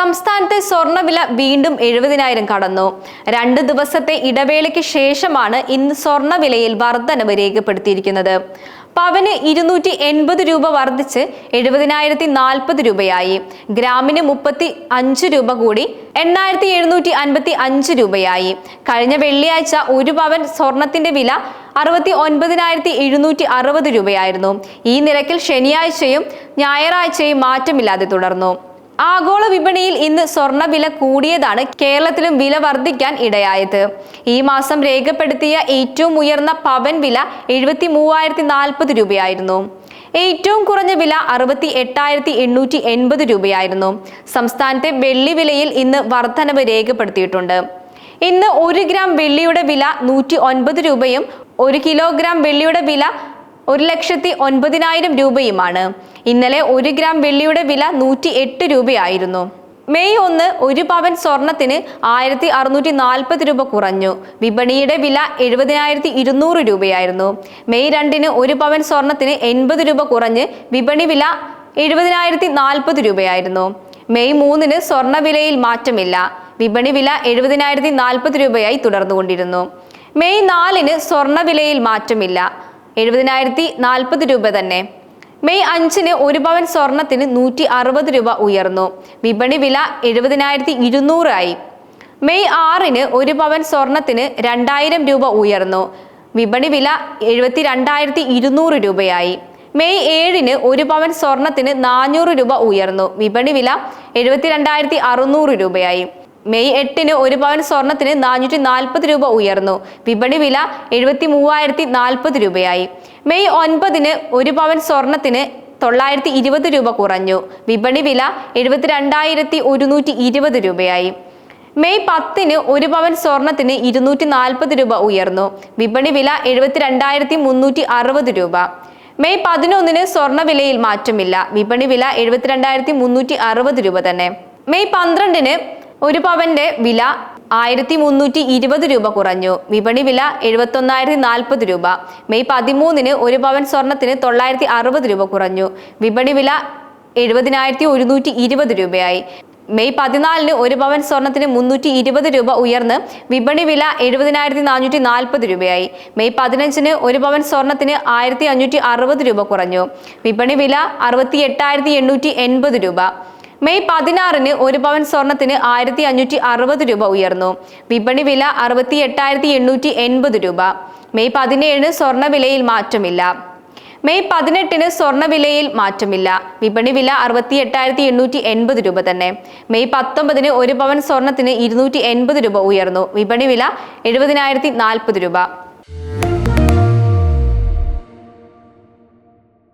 സംസ്ഥാനത്തെ സ്വർണവില വീണ്ടും എഴുപതിനായിരം കടന്നു. രണ്ട് ദിവസത്തെ ഇടവേളയ്ക്ക് ശേഷമാണ് ഇന്ന് സ്വർണവിലയിൽ വർധനവ് രേഖപ്പെടുത്തിയിരിക്കുന്നത്. പവന് ഇരുന്നൂറ്റി എൺപത് രൂപ വർദ്ധിച്ച് എഴുപതിനായിരത്തി നാൽപ്പത് രൂപയായി. ഗ്രാമിന് മുപ്പത്തി അഞ്ച് രൂപ കൂടി എണ്ണായിരത്തി എഴുന്നൂറ്റി അൻപത്തി അഞ്ച് രൂപയായി. കഴിഞ്ഞ വെള്ളിയാഴ്ച ഒരു പവൻ സ്വർണത്തിന്റെ വില അറുപത്തി ഒൻപതിനായിരത്തി എഴുന്നൂറ്റി അറുപത് രൂപയായിരുന്നു. ഈ നിരക്കിൽ ശനിയാഴ്ചയും ഞായറാഴ്ചയും മാറ്റമില്ലാതെ തുടർന്നു. ആഗോള വിപണിയിൽ ഇന്ന് സ്വർണവില കൂടിയതാണ് കേരളത്തിലും വില വർദ്ധിക്കാൻ ഇടയായത്. ഈ മാസം രേഖപ്പെടുത്തിയ ഏറ്റവും ഉയർന്ന പവൻ വില എഴുപത്തി മൂവായിരത്തി നാൽപ്പത് രൂപയായിരുന്നു. ഏറ്റവും കുറഞ്ഞ വില അറുപത്തി എട്ടായിരത്തി എണ്ണൂറ്റി എൺപത് രൂപയായിരുന്നു. സംസ്ഥാനത്തെ വെള്ളി വിലയിൽ ഇന്ന് വർധനവ് രേഖപ്പെടുത്തിയിട്ടുണ്ട്. ഇന്ന് ഒരു ഗ്രാം വെള്ളിയുടെ വില നൂറ്റി ഒൻപത് രൂപയും ഒരു കിലോഗ്രാം വെള്ളിയുടെ വില ഒരു ലക്ഷത്തി ഒൻപതിനായിരം രൂപയുമാണ്. ഇന്നലെ ഒരു ഗ്രാം വെള്ളിയുടെ വില നൂറ്റി എട്ട് രൂപയായിരുന്നു. മെയ് ഒന്ന് ഒരു പവൻ സ്വർണത്തിന് ആയിരത്തി അറുന്നൂറ്റി നാൽപ്പത് രൂപ കുറഞ്ഞു. വിപണിയുടെ വില എഴുപതിനായിരത്തി ഇരുന്നൂറ് രൂപയായിരുന്നു. മെയ് രണ്ടിന് ഒരു പവൻ സ്വർണത്തിന് എൺപത് രൂപ കുറഞ്ഞ് വിപണി വില എഴുപതിനായിരത്തി നാൽപ്പത് രൂപയായിരുന്നു. മെയ് മൂന്നിന് സ്വർണവിലയിൽ മാറ്റമില്ല. വിപണി വില എഴുപതിനായിരത്തി നാൽപ്പത് രൂപയായി തുടർന്നുകൊണ്ടിരുന്നു. മെയ് നാലിന് സ്വർണവിലയിൽ മാറ്റമില്ല. എഴുപതിനായിരത്തി നാൽപ്പത് രൂപ തന്നെ. മെയ് അഞ്ചിന് ഒരു പവൻ സ്വർണത്തിന് നൂറ്റി അറുപത് രൂപ ഉയർന്നു. വിപണി വില എഴുപതിനായിരത്തി ഇരുന്നൂറായി മെയ് ആറിന് ഒരു പവൻ സ്വർണത്തിന് രണ്ടായിരം രൂപ ഉയർന്നു. വിപണി വില എഴുപത്തി രണ്ടായിരത്തി ഇരുന്നൂറ് രൂപയായി. മെയ് ഏഴിന് ഒരു പവൻ സ്വർണത്തിന് നാനൂറ് രൂപ ഉയർന്നു. വിപണി വില എഴുപത്തി രണ്ടായിരത്തി അറുന്നൂറ് രൂപയായി. മെയ് എട്ടിന് ഒരു പവൻ സ്വർണത്തിന് നാനൂറ്റി നാൽപ്പത് രൂപ ഉയർന്നു. വിപണി വില എഴുപത്തി മൂവായിരത്തി നാൽപ്പത് രൂപയായി. മെയ് ഒൻപതിന് ഒരു പവൻ സ്വർണത്തിന് തൊള്ളായിരത്തി ഇരുപത് രൂപ കുറഞ്ഞു. വിപണി വില എഴുപത്തിരണ്ടായിരത്തി ഒരുന്നൂറ്റി ഇരുപത് രൂപയായി. മെയ് പത്തിന് ഒരു പവൻ സ്വർണത്തിന് ഇരുന്നൂറ്റി നാൽപ്പത് രൂപ ഉയർന്നു. വിപണി വില എഴുപത്തിരണ്ടായിരത്തി മുന്നൂറ്റി അറുപത് രൂപ. മെയ് പതിനൊന്നിന് സ്വർണവിലയിൽ മാറ്റമില്ല. വിപണി വില എഴുപത്തിരണ്ടായിരത്തി മുന്നൂറ്റി അറുപത് രൂപ തന്നെ. മെയ് പന്ത്രണ്ടിന് ഒരു പവന്റെ വില ആയിരത്തി മുന്നൂറ്റി ഇരുപത് രൂപ കുറഞ്ഞു. വിപണി വില എഴുപത്തൊന്നായിരത്തി നാൽപ്പത് രൂപ. മെയ് പതിമൂന്നിന് ഒരു പവൻ സ്വർണത്തിന് തൊള്ളായിരത്തി അറുപത് രൂപ കുറഞ്ഞു. വിപണി വില എഴുപതിനായിരത്തി ഒരുന്നൂറ്റി ഇരുപത് രൂപയായി. മെയ് പതിനാലിന് ഒരു പവൻ സ്വർണത്തിന് മുന്നൂറ്റി ഇരുപത് രൂപ ഉയർന്ന് വിപണി വില എഴുപതിനായിരത്തി നാനൂറ്റി നാൽപ്പത് രൂപയായി. മെയ് പതിനഞ്ചിന് ഒരു പവൻ സ്വർണത്തിന് ആയിരത്തി അഞ്ഞൂറ്റി അറുപത് രൂപ കുറഞ്ഞു. വിപണി വില അറുപത്തി എട്ടായിരത്തി എണ്ണൂറ്റി എൺപത് രൂപ. മെയ് പതിനാറിന് ഒരു പവൻ സ്വർണത്തിന് ആയിരത്തി അഞ്ഞൂറ്റി അറുപത് രൂപ ഉയർന്നു. വിപണി വില അറുപത്തി എട്ടായിരത്തി എണ്ണൂറ്റി എൺപത് രൂപ. മെയ് പതിനേഴിന് സ്വർണവിലയിൽ മാറ്റമില്ല. മെയ് പതിനെട്ടിന് സ്വർണവിലയിൽ മാറ്റമില്ല. വിപണി വില അറുപത്തി എട്ടായിരത്തി എണ്ണൂറ്റി എൺപത് രൂപ തന്നെ. മെയ് പത്തൊമ്പതിന് ഒരു പവൻ സ്വർണത്തിന് ഇരുന്നൂറ്റി എൺപത് രൂപ ഉയർന്നു. വിപണി വില എഴുപതിനായിരത്തി നാൽപ്പത് രൂപ.